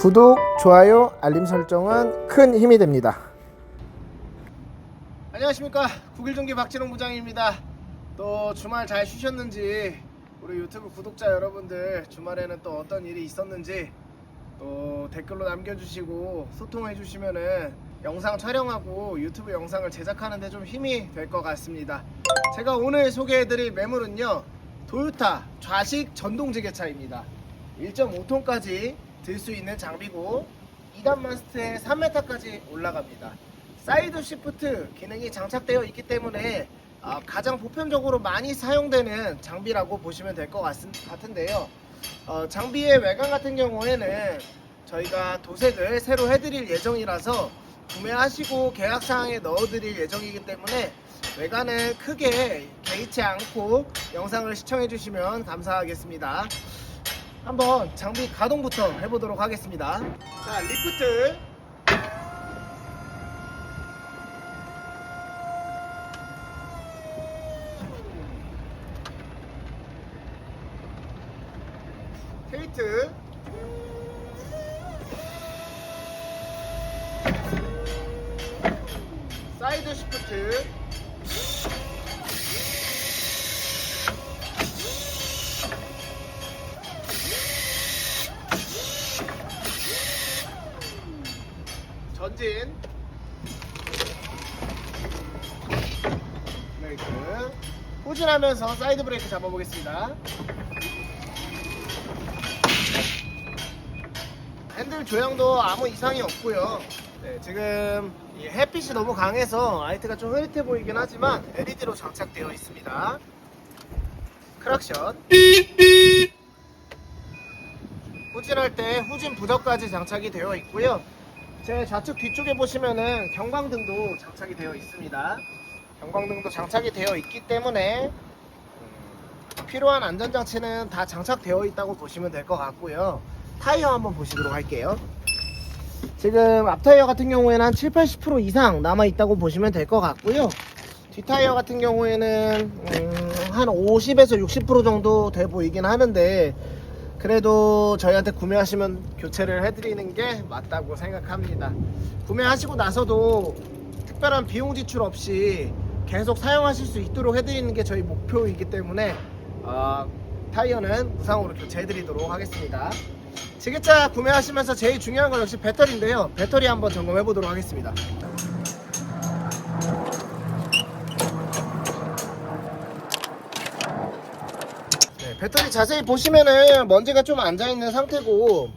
구독, 좋아요, 알림 설정은 큰 힘이 됩니다. 안녕하십니까 국일종기 박진홍 부장입니다. 또 주말 잘 쉬셨는지 우리 유튜브 구독자 여러분들 주말에는 또 어떤 일이 있었는지 또 댓글로 남겨주시고 소통해 주시면은 영상 촬영하고 유튜브 영상을 제작하는데 좀 힘이 될 것 같습니다. 제가 오늘 소개해드릴 매물은요 도요타 좌식 전동 지게차입니다. 1.5톤까지 들 수 있는 장비고 2단 마스트에 3m까지 올라갑니다. 사이드 시프트 기능이 장착되어 있기 때문에 아, 가장 보편적으로 많이 사용되는 장비라고 보시면 될 것 같은데요. 어, 장비의 외관 같은 경우에는 저희가 도색을 새로 해드릴 예정이라서 구매하시고 계약사항에 넣어드릴 예정이기 때문에 외관을 크게 개의치 않고 영상을 시청해주시면 감사하겠습니다. 한번 장비 가동부터 해보도록 하겠습니다. 자, 리프트. 테이트. 사이드 시프트. 전진. 브레이크. 후진하면서 사이드 브레이크 잡아보겠습니다. 핸들 조향도 아무 이상이 없고요. 네, 지금 이 햇빛이 너무 강해서 라이트가 좀 흐릿해 보이긴 하지만 LED로 장착되어 있습니다. 크락션. 후진할 때 후진 부적까지 장착이 되어 있고요 제 좌측 뒤쪽에 보시면은 경광등도 장착이 되어 있습니다. 경광등도 장착이 되어 있기 때문에 음, 필요한 안전장치는 다 장착되어 있다고 보시면 될 것 같고요. 타이어 한번 보시도록 할게요. 지금 앞 타이어 같은 경우에는 한 7, 80% 이상 남아 있다고 보시면 될 것 같고요. 뒷 타이어 같은 경우에는 음, 한 50에서 60% 정도 돼 보이긴 하는데 그래도 저희한테 구매하시면 교체를 해드리는 게 맞다고 생각합니다. 구매하시고 나서도 특별한 비용 지출 없이 계속 사용하실 수 있도록 해드리는 게 저희 목표이기 때문에 어, 타이어는 무상으로 교체해드리도록 하겠습니다. 지게차 구매하시면서 제일 중요한 건 역시 배터리인데요. 배터리 한번 점검해 보도록 하겠습니다. 배터리 자세히 보시면은 먼지가 좀 앉아 있는 상태고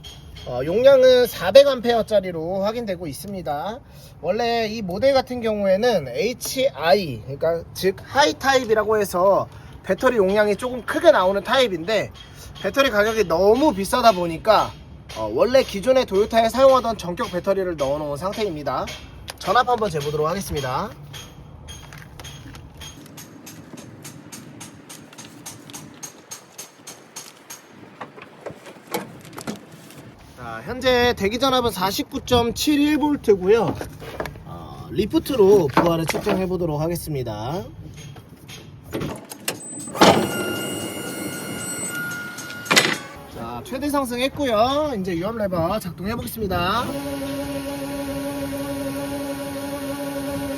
어, 용량은 400A짜리로 확인되고 있습니다. 원래 이 모델 같은 경우에는 HI 그러니까 즉 하이 타입이라고 해서 배터리 용량이 조금 크게 나오는 타입인데 배터리 가격이 너무 비싸다 보니까 어, 원래 기존의 도요타에 사용하던 전격 배터리를 넣어 놓은 상태입니다. 전압 한번 재보도록 하겠습니다. 자, 현재 대기 전압은 49.71V고요. 어, 리프트로 부하를 측정해 보도록 하겠습니다. 자, 최대 상승했고요. 이제 유압 레버 작동해 보겠습니다.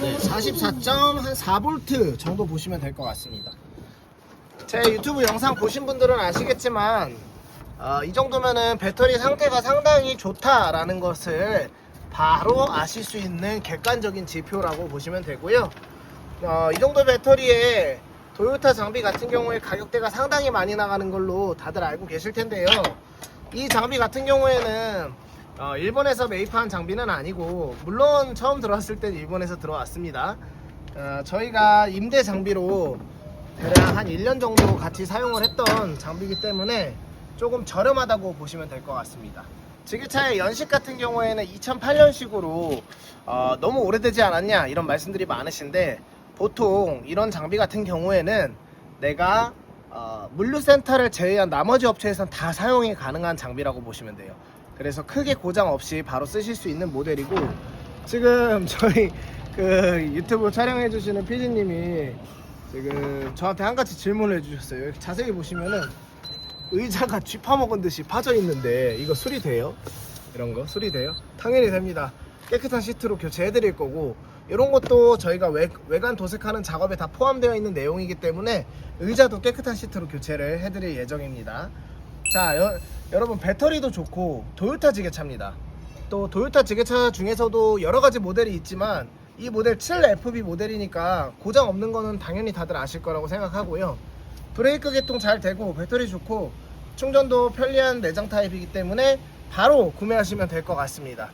네, 44.4V 정도 보시면 될 것 같습니다. 제 유튜브 영상 보신 분들은 아시겠지만 어, 이 정도면은 배터리 상태가 상당히 좋다라는 것을 바로 아실 수 있는 객관적인 지표라고 보시면 되고요. 어, 이 정도 배터리에 도요타 장비 같은 경우에 가격대가 상당히 많이 나가는 걸로 다들 알고 계실 텐데요. 이 장비 같은 경우에는 어, 일본에서 매입한 장비는 아니고 물론 처음 들어왔을 때 일본에서 들어왔습니다. 어, 저희가 임대 장비로 대략 한 1년 정도 같이 사용을 했던 장비이기 때문에 조금 저렴하다고 보시면 될 것 같습니다. 지게차의 연식 같은 경우에는 2008년식으로 어, 너무 오래되지 않았냐 이런 말씀들이 많으신데 보통 이런 장비 같은 경우에는 내가 어, 물류센터를 제외한 나머지 업체에선 다 사용이 가능한 장비라고 보시면 돼요. 그래서 크게 고장 없이 바로 쓰실 수 있는 모델이고 지금 저희 그 유튜브 촬영해 주시는 피디님이 지금 저한테 한 가지 질문을 해주셨어요. 자세히 보시면은 의자가 쥐 파먹은 듯이 파져 있는데 이거 수리 돼요? 이런 거 수리 돼요? 당연히 됩니다. 깨끗한 시트로 교체해 드릴 거고 이런 것도 저희가 외, 외관 도색하는 작업에 다 포함되어 있는 내용이기 때문에 의자도 깨끗한 시트로 교체를 해드릴 예정입니다. 자 여, 여러분 배터리도 좋고 도요타 지게차입니다. 또 도요타 지게차 중에서도 여러 가지 모델이 있지만 이 모델 7FB 모델이니까 고장 없는 거는 당연히 다들 아실 거라고 생각하고요. 브레이크 개통 잘 되고 배터리 좋고 충전도 편리한 내장 타입이기 때문에 바로 구매하시면 될 것 같습니다.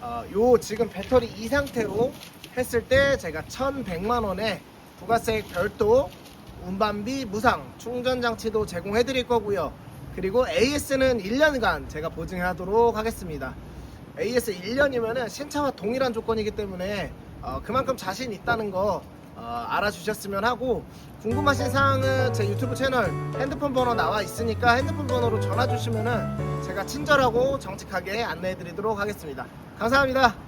어, 요 지금 배터리 이 상태로 했을 때 제가 1100만 원에 부가세 별도 운반비 무상 충전 장치도 제공해 드릴 거고요. 그리고 AS는 1년간 제가 보증하도록 하겠습니다. AS 1년이면은 신차와 동일한 조건이기 때문에 어, 그만큼 자신 있다는 거 어, 알아주셨으면 하고 궁금하신 사항은 제 유튜브 채널 핸드폰 번호 나와 있으니까 핸드폰 번호로 전화 주시면은 제가 친절하고 정직하게 안내해 드리도록 하겠습니다. 감사합니다.